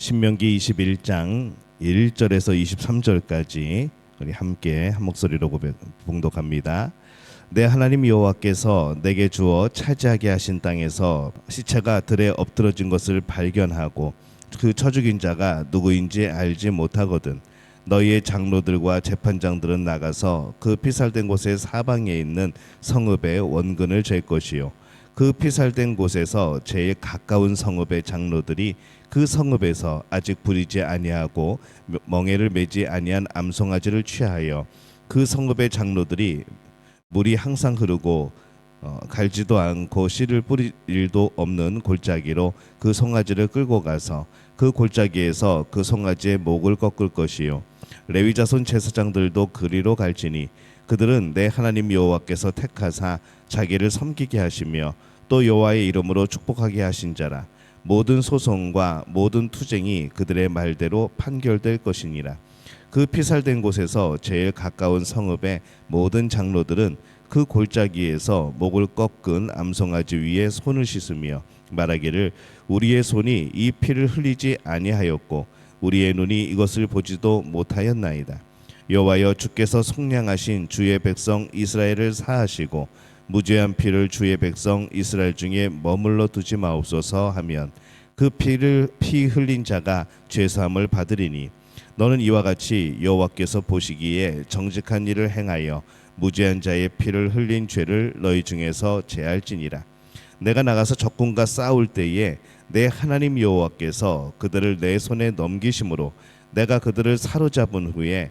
신명기 21장 1절에서 23절까지 우리 함께 한 목소리로 봉독합니다. 내 하나님 여호와께서 내게 주어 차지하게 하신 땅에서 시체가 들에 엎드러진 것을 발견하고 그 처죽인 자가 누구인지 알지 못하거든 너희의 장로들과 재판장들은 나가서 그 피살된 곳의 사방에 있는 성읍의 원근을 잴 것이요 그 피살된 곳에서 제일 가까운 성읍의 장로들이 그 성읍에서 아직 부리지 아니하고 멍에를 매지 아니한 암송아지를 취하여 그 성읍의 장로들이 물이 항상 흐르고 어, 갈지도 않고 씨를 뿌릴 일도 없는 골짜기로 그 송아지를 끌고 가서 그 골짜기에서 그 송아지의 목을 꺾을 것이요. 레위 자손 제사장들도 그리로 갈지니 그들은 내 하나님 여호와께서 택하사 자기를 섬기게 하시며 또 여호와의 이름으로 축복하게 하신 자라 모든 소송과 모든 투쟁이 그들의 말대로 판결될 것이니라 그 피살된 곳에서 제일 가까운 성읍의 모든 장로들은 그 골짜기에서 목을 꺾은 암송아지 위에 손을 씻으며 말하기를 우리의 손이 이 피를 흘리지 아니하였고 우리의 눈이 이것을 보지도 못하였나이다. 여호와여 주께서 속량하신 주의 백성 이스라엘을 사하시고 무죄한 피를 주의 백성 이스라엘 중에 머물러 두지 마옵소서 하면 그 피를 피 흘린 자가 죄 사함을 받으리니 너는 이와 같이 여호와께서 보시기에 정직한 일을 행하여 무죄한 자의 피를 흘린 죄를 너희 중에서 제할지니라. 내가 나가서 적군과 싸울 때에 내 하나님 여호와께서 그들을 내 손에 넘기심으로 내가 그들을 사로잡은 후에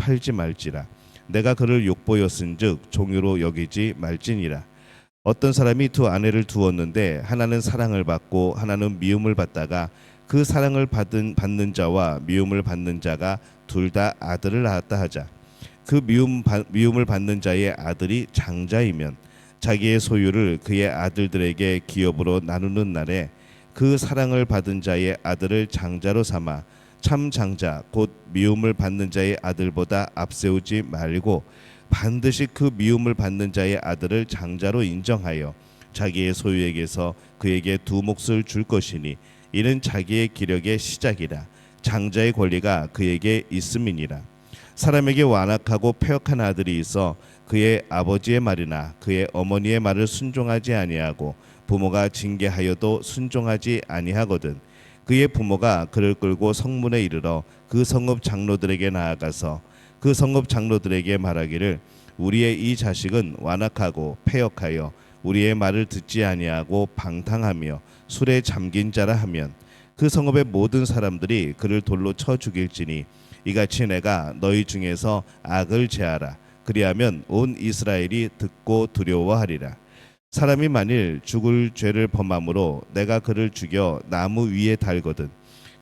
팔지 말지라. 내가 그를 욕보였은즉 종유로 여기지 말지니라. 어떤 사람이 두 아내를 두었는데 하나는 사랑을 받고 하나는 미움을 받다가 그 사랑을 받은 받는 자와 미움을 받는 자가 둘 다 아들을 낳았다 하자. 그 미움 받- 미움을 받는 자의 아들이 장자이면 자기의 소유를 그의 아들들에게 기업으로 나누는 날에 그 사랑을 받은 자의 아들을 장자로 삼아 참 장자 곧 미움을 받는 자의 아들보다 앞세우지 말고 반드시 그 미움을 받는 자의 아들을 장자로 인정하여 자기의 소유에게서 그에게 두 몫을 줄 것이니 이는 자기의 기력의 시작이라. 장자의 권리가 그에게 있음이니라. 사람에게 완악하고 폐역한 아들이 있어 그의 아버지의 말이나 그의 어머니의 말을 순종하지 아니하고 부모가 징계하여도 순종하지 아니하거든 그의 부모가 그를 끌고 성문에 이르러 그 성읍 장로들에게 나아가서 그 성읍 장로들에게 말하기를 우리의 이 자식은 완악하고 폐역하여 우리의 말을 듣지 아니하고 방탕하며 술에 잠긴 자라 하면 그 성읍의 모든 사람들이 그를 돌로 쳐 죽일지니 이같이 내가 너희 중에서 악을 제하라. 그리하면 온 이스라엘이 듣고 두려워하리라 사람이 만일 죽을 죄를 범함으로 내가 그를 죽여 나무 위에 달거든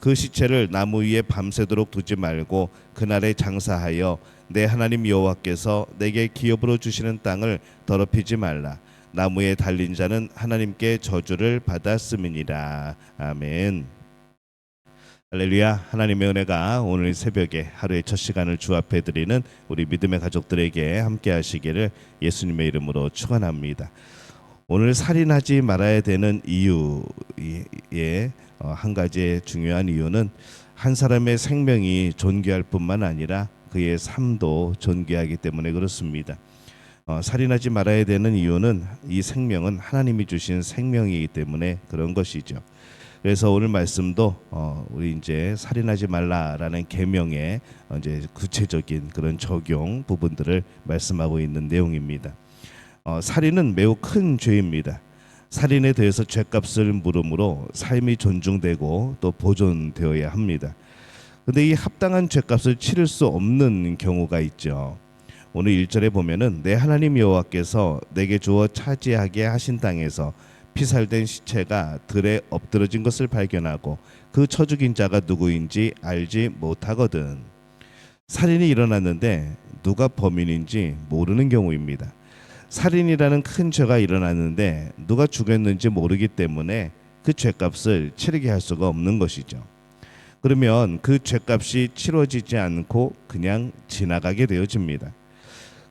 그 시체를 나무 위에 밤새도록 두지 말고 그날에 장사하여 내 하나님 여호와께서 내게 기업으로 주시는 땅을 더럽히지 말라 나무에 달린 자는 하나님께 저주를 받았음이니라 아멘. 할렐루야 하나님의 은혜가 오늘 새벽에 하루의 첫 시간을 주 앞에 드리는 우리 믿음의 가족들에게 함께 하시기를 예수님의 이름으로 축원합니다. 오늘 살인하지 말아야 되는 이유의 어, 한 가지의 중요한 이유는 한 사람의 생명이 존귀할 뿐만 아니라 그의 삶도 존귀하기 때문에 그렇습니다. 어, 살인하지 말아야 되는 이유는 이 생명은 하나님이 주신 생명이기 때문에 그런 것이죠. 그래서 오늘 말씀도 어, 우리 이제 살인하지 말라라는 계명의 어, 이제 구체적인 그런 적용 부분들을 말씀하고 있는 내용입니다. 어, 살인은 매우 큰 죄입니다. 살인에 대해서 죄값을 물음으로 삶이 존중되고 또 보존되어야 합니다. 근데 이 합당한 죄값을 치를 수 없는 경우가 있죠. 오늘 1절에 보면은 내 하나님 여호와께서 내게 주어 차지하게 하신 땅에서 피살된 시체가 들에 엎드러진 것을 발견하고 그쳐 죽인 자가 누구인지 알지 못하거든. 살인이 일어났는데 누가 범인인지 모르는 경우입니다. 살인이라는 큰 죄가 일어났는데 누가 죽였는지 모르기 때문에 그 죄값을 치르게 할 수가 없는 것이죠. 그러면 그 죄값이 치러지지 않고 그냥 지나가게 되어집니다.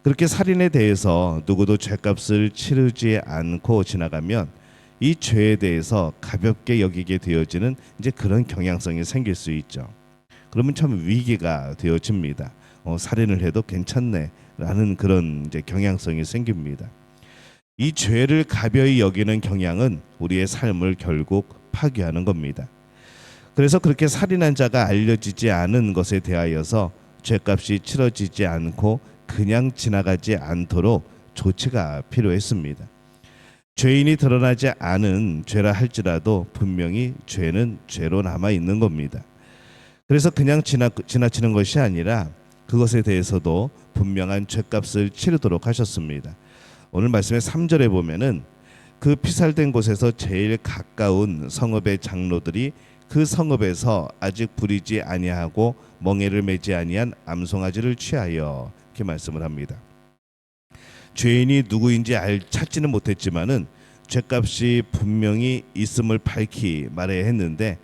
그렇게 살인에 대해서 누구도 죄값을 치르지 않고 지나가면 이 죄에 대해서 가볍게 여기게 되어지는 이제 그런 경향성이 생길 수 있죠. 그러면 참 위기가 되어집니다. 어, 살인을 해도 괜찮네 라는 그런 이제 경향성이 생깁니다. 이 죄를 가벼이 여기는 경향은 우리의 삶을 결국 파괴하는 겁니다. 그래서 그렇게 살인한 자가 알려지지 않은 것에 대하여서 죄값이 치러지지 않고 그냥 지나가지 않도록 조치가 필요했습니다. 죄인이 드러나지 않은 죄라 할지라도 분명히 죄는 죄로 남아 있는 겁니다. 그래서 그냥 지나, 지나치는 것이 아니라 그것에 대해서도 분명한 죄값을 치르도록 하셨습니다. 오늘 말씀의 3절에 보면은 그 피살된 곳에서 제일 가까운 성읍의 장로들이 그 성읍에서 아직 부리지 아니하고 멍에를 매지 아니한 암송아지를 취하여 이렇게 말씀을 합니다. 죄인이 누구인지 알 찾지는 못했지만은 죄값이 분명히 있음을 밝히 말해야 했는데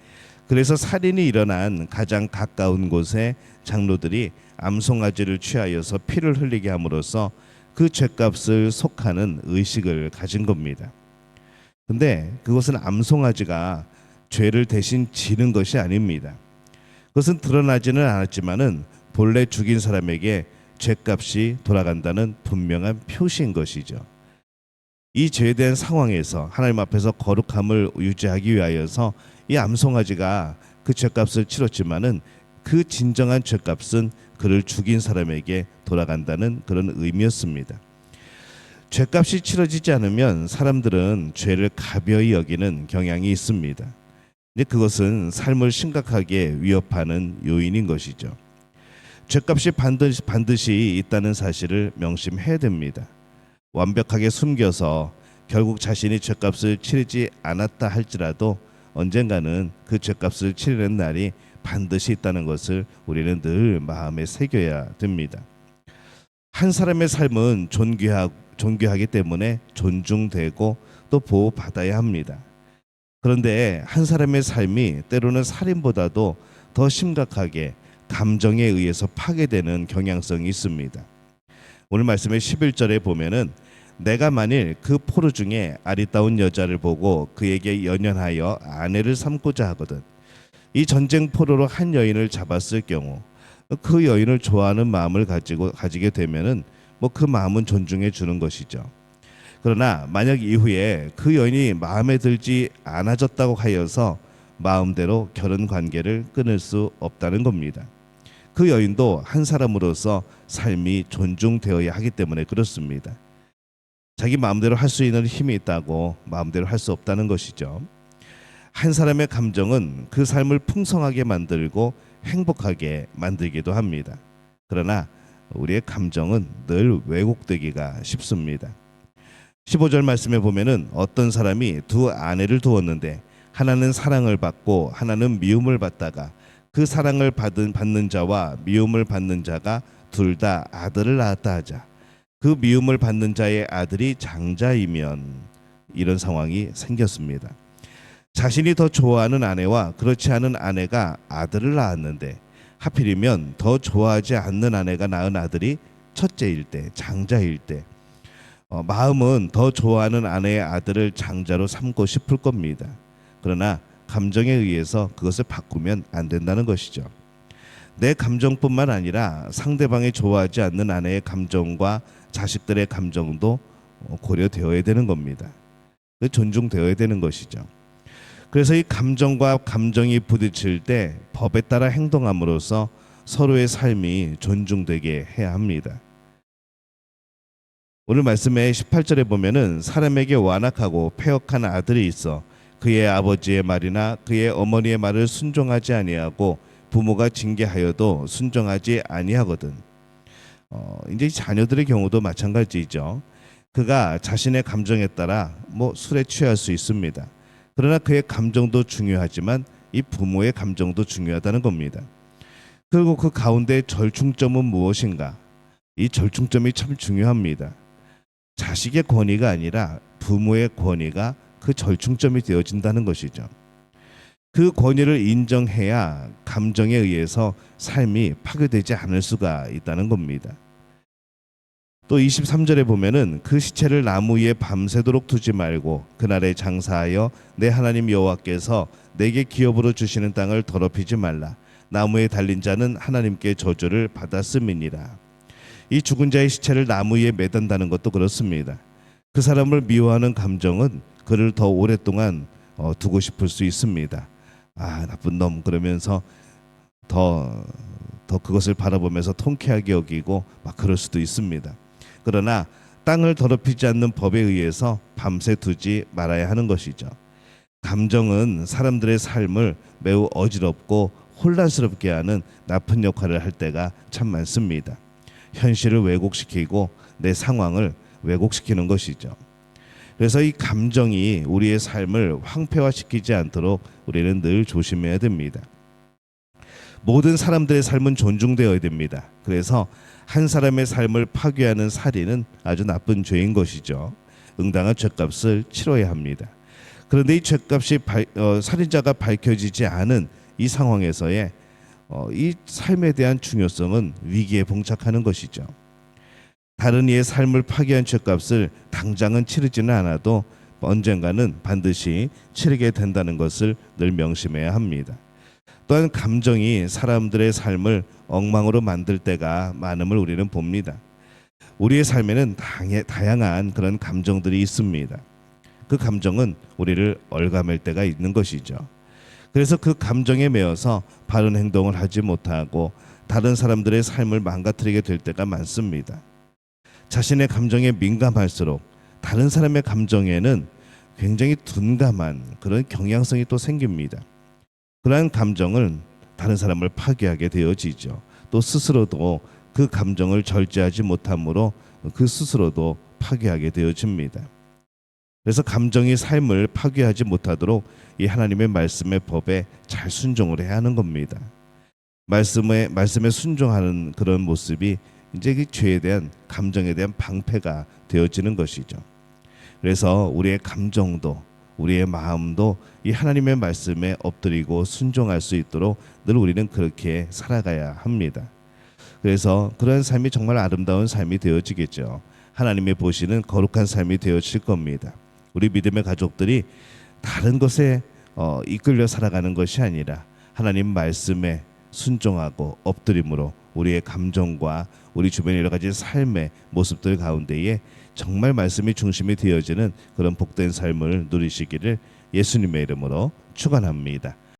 그래서 살인이 일어난 가장 가까운 곳에 장로들이 암송아지를 취하여서 피를 흘리게 함으로써 그 죄값을 속하는 의식을 가진 겁니다. 근데 그것은 암송아지가 죄를 대신 지는 것이 아닙니다. 그것은 드러나지는 않았지만은 본래 죽인 사람에게 죄값이 돌아간다는 분명한 표시인 것이죠. 이 죄에 대한 상황에서 하나님 앞에서 거룩함을 유지하기 위하여서 이 암송아지가 그 죄값을 치렀지만은 그 진정한 죄값은 그를 죽인 사람에게 돌아간다는 그런 의미였습니다. 죄값이 치러지지 않으면 사람들은 죄를 가벼이 여기는 경향이 있습니다. 근데 그것은 삶을 심각하게 위협하는 요인인 것이죠. 죄값이 반드시, 반드시 있다는 사실을 명심해야 됩니다. 완벽하게 숨겨서 결국 자신이 죄값을 치르지 않았다 할지라도 언젠가는 그 죄값을 치르는 날이 반드시 있다는 것을 우리는 늘 마음에 새겨야 됩니다. 한 사람의 삶은 존귀하, 존귀하기 때문에 존중되고 또 보호받아야 합니다. 그런데 한 사람의 삶이 때로는 살인보다도 더 심각하게 감정에 의해서 파괴되는 경향성이 있습니다. 오늘 말씀의 11절에 보면은 내가 만일 그 포로 중에 아리따운 여자를 보고 그에게 연연하여 아내를 삼고자 하거든 이 전쟁 포로로 한 여인을 잡았을 경우 그 여인을 좋아하는 마음을 가지고 가지게 되면은 뭐 그 마음은 존중해 주는 것이죠. 그러나 만약 이후에 그 여인이 마음에 들지 않아졌다고 하여서 마음대로 결혼 관계를 끊을 수 없다는 겁니다. 그 여인도 한 사람으로서 삶이 존중되어야 하기 때문에 그렇습니다. 자기 마음대로 할 수 있는 힘이 있다고 마음대로 할 수 없다는 것이죠. 한 사람의 감정은 그 삶을 풍성하게 만들고 행복하게 만들기도 합니다. 그러나 우리의 감정은 늘 왜곡되기가 쉽습니다. 15절 말씀에 보면은 어떤 사람이 두 아내를 두었는데 하나는 사랑을 받고 하나는 미움을 받다가 그 사랑을 받은 받는 자와 미움을 받는 자가 둘 다 아들을 낳았다 하자. 그 미움을 받는 자의 아들이 장자이면 이런 상황이 생겼습니다. 자신이 더 좋아하는 아내와 그렇지 않은 아내가 아들을 낳았는데 하필이면 더 좋아하지 않는 아내가 낳은 아들이 첫째일 때 장자일 때 어, 마음은 더 좋아하는 아내의 아들을 장자로 삼고 싶을 겁니다. 그러나 감정에 의해서 그것을 바꾸면 안 된다는 것이죠. 내 감정뿐만 아니라 상대방이 좋아하지 않는 아내의 감정과 자식들의 감정도 어, 고려되어야 되는 겁니다. 그 존중되어야 되는 것이죠. 그래서 이 감정과 감정이 부딪힐 때 법에 따라 행동함으로써 서로의 삶이 존중되게 해야 합니다. 오늘 말씀의 18절에 보면은 사람에게 완악하고 폐역한 아들이 있어 그의 아버지의 말이나 그의 어머니의 말을 순종하지 아니하고 부모가 징계하여도 순종하지 아니하거든. 어, 이제 자녀들의 경우도 마찬가지죠. 그가 자신의 감정에 따라 뭐 술에 취할 수 있습니다. 그러나 그의 감정도 중요하지만 이 부모의 감정도 중요하다는 겁니다. 그리고 그 가운데 절충점은 무엇인가? 이 절충점이 참 중요합니다. 자식의 권위가 아니라 부모의 권위가 그 절충점이 되어진다는 것이죠. 그 권위를 인정해야 감정에 의해서 삶이 파괴되지 않을 수가 있다는 겁니다. 또 23절에 보면은 그 시체를 나무 위에 밤새도록 두지 말고 그날에 장사하여 내 하나님 여호와께서 내게 기업으로 주시는 땅을 더럽히지 말라. 나무에 달린 자는 하나님께 저주를 받았음이니라. 이 죽은 자의 시체를 나무 위에 매단다는 것도 그렇습니다. 그 사람을 미워하는 감정은 그를 더 오랫동안 어, 두고 싶을 수 있습니다. 아 나쁜 놈 그러면서 더 더 그것을 바라보면서 통쾌하게 여기고 막 그럴 수도 있습니다. 그러나 땅을 더럽히지 않는 법에 의해서 밤새 두지 말아야 하는 것이죠. 감정은 사람들의 삶을 매우 어지럽고 혼란스럽게 하는 나쁜 역할을 할 때가 참 많습니다. 현실을 왜곡시키고 내 상황을 왜곡시키는 것이죠. 그래서 이 감정이 우리의 삶을 황폐화시키지 않도록 우리는 늘 조심해야 됩니다. 모든 사람들의 삶은 존중되어야 됩니다. 그래서 한 사람의 삶을 파괴하는 살인은 아주 나쁜 죄인 것이죠. 응당한 죄값을 치러야 합니다. 그런데 이 죄값이 발- 어, 살인자가 밝혀지지 않은 이 상황에서의 어, 이 삶에 대한 중요성은 위기에 봉착하는 것이죠. 다른 이의 삶을 파괴한 죄값을 당장은 치르지는 않아도 언젠가는 반드시 치르게 된다는 것을 늘 명심해야 합니다. 또한 감정이 사람들의 삶을 엉망으로 만들 때가 많음을 우리는 봅니다. 우리의 삶에는 다양한 그런 감정들이 있습니다. 그 감정은 우리를 얼감할 때가 있는 것이죠. 그래서 그 감정에 매여서 바른 행동을 하지 못하고 다른 사람들의 삶을 망가뜨리게 될 때가 많습니다. 자신의 감정에 민감할수록 다른 사람의 감정에는 굉장히 둔감한 그런 경향성이 또 생깁니다. 그러한 감정은 다른 사람을 파괴하게 되어지죠. 또 스스로도 그 감정을 절제하지 못함으로 그 스스로도 파괴하게 되어집니다. 그래서 감정이 삶을 파괴하지 못하도록 이 하나님의 말씀의 법에 잘 순종을 해야 하는 겁니다. 말씀에 말씀에 순종하는 그런 모습이 이제 그 죄에 대한 감정에 대한 방패가 되어지는 것이죠. 그래서 우리의 감정도 우리의 마음도 이 하나님의 말씀에 엎드리고 순종할 수 있도록 늘 우리는 그렇게 살아가야 합니다. 그래서 그런 삶이 정말 아름다운 삶이 되어지겠죠. 하나님이 보시는 거룩한 삶이 되어질 겁니다. 우리 믿음의 가족들이 다른 것에 어, 이끌려 살아가는 것이 아니라 하나님 말씀에 순종하고 엎드림으로 우리의 감정과 우리 주변의 여러 가지 삶의 모습들 가운데에 정말 말씀이 중심이 되어지는 그런 복된 삶을 누리시기를 예수님의 이름으로 축원합니다.